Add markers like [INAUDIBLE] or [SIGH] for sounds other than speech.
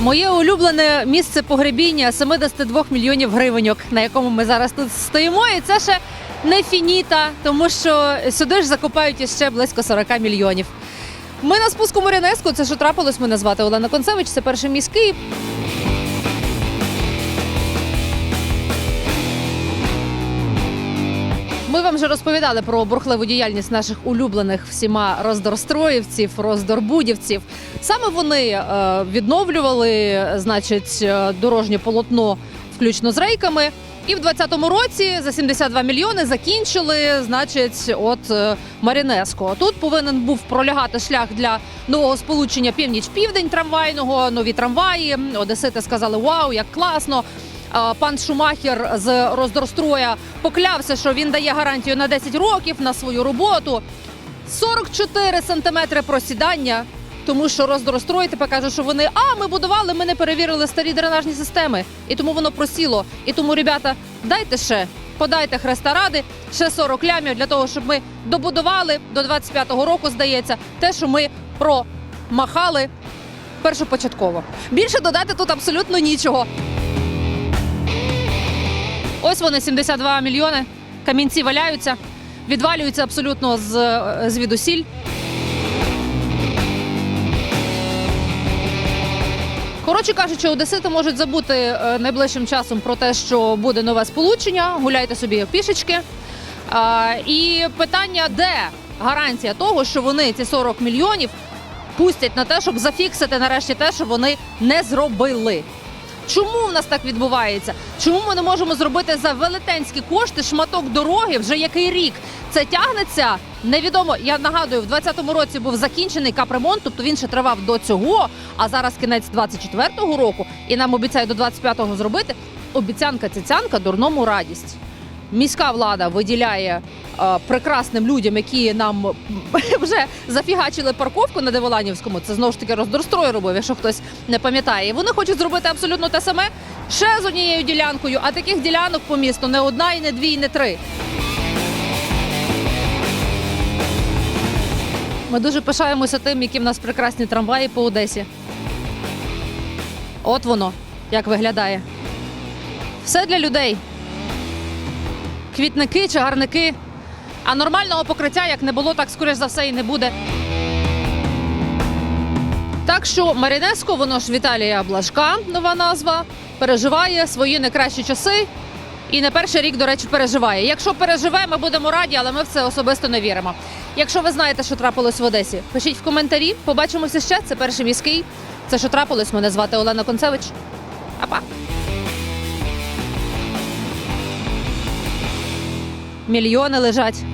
Моє улюблене місце погребіння 72 мільйонів гривеньок, на якому ми зараз тут стоїмо. І це ще не фініта, тому що сюди ж закопають іще близько 40 мільйонів. Ми на спуску Морянеску. Це що трапилось. ми назвати Олена Концевич. Це перший міський. Ми вам вже розповідали про бурхливу діяльність наших улюблених всіма роздорстроївців, роздорбудівців. Саме вони е, відновлювали, значить, е, дорожнє полотно, включно з рейками. І в 2020 році за 72 мільйони закінчили, значить, от е, Марінеско. Тут повинен був пролягати шлях для нового сполучення північ-південь трамвайного, нові трамваї. Одесити сказали: Вау, як класно! Пан Шумахер з Роздорстроя поклявся, що він дає гарантію на 10 років на свою роботу. 44 сантиметри просідання. Тому що Роздорстрой тепер каже, що вони а ми будували, ми не перевірили старі дренажні системи, і тому воно просіло. І тому, ребята, дайте ще, подайте хреста ради, ще 40 лямів для того, щоб ми добудували до 25-го року, здається, те, що ми промахали першопочатково. Більше додати тут абсолютно нічого. Ось вони 72 мільйони. Камінці валяються, відвалюються абсолютно з, звідусіль. Коротше кажучи, одесити можуть забути е, найближчим часом про те, що буде нове сполучення. Гуляйте собі пішечки. І питання, де гарантія того, що вони ці 40 мільйонів пустять на те, щоб зафіксити нарешті те, що вони не зробили. Чому в нас так відбувається? Чому ми не можемо зробити за велетенські кошти шматок дороги вже який рік? Це тягнеться невідомо. Я нагадую, в 2020 році був закінчений капремонт, тобто він ще тривав до цього. А зараз кінець 24-го року, і нам обіцяють до 25-го зробити. Обіцянка цяцянка дурному радість. Міська влада виділяє е, прекрасним людям, які нам [LAUGHS] вже зафігачили парковку на Деволанівському. Це знову ж таки роздорстрой робив, якщо хтось не пам'ятає. І вони хочуть зробити абсолютно те саме ще з однією ділянкою. А таких ділянок по місту не одна, і не дві, і не три. Ми дуже пишаємося тим, які в нас прекрасні трамваї по Одесі. От воно як виглядає. Все для людей квітники, чагарники. А нормального покриття як не було, так скоріш за все і не буде. Так що Марінеско, воно ж Віталія Блажка, нова назва, переживає свої найкращі часи. І не перший рік, до речі, переживає. Якщо переживе, ми будемо раді, але ми в це особисто не віримо. Якщо ви знаєте, що трапилось в Одесі, пишіть в коментарі. Побачимося ще. Це перший міський. Це що трапилось. Мене звати Олена Концевич. Па-па. Мільйони лежать.